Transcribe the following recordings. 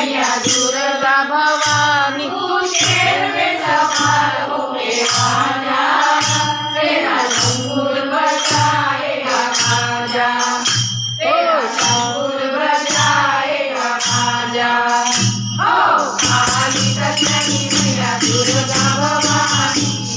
मैया दुर्गा भवानी तेरा संगूर बचाएगा खाजा. तेरा संगूर बचाएगा खाजा. हो, खाली कचरी मैया दुर्गा भवानी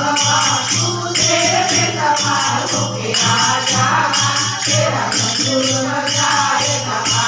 Thank you.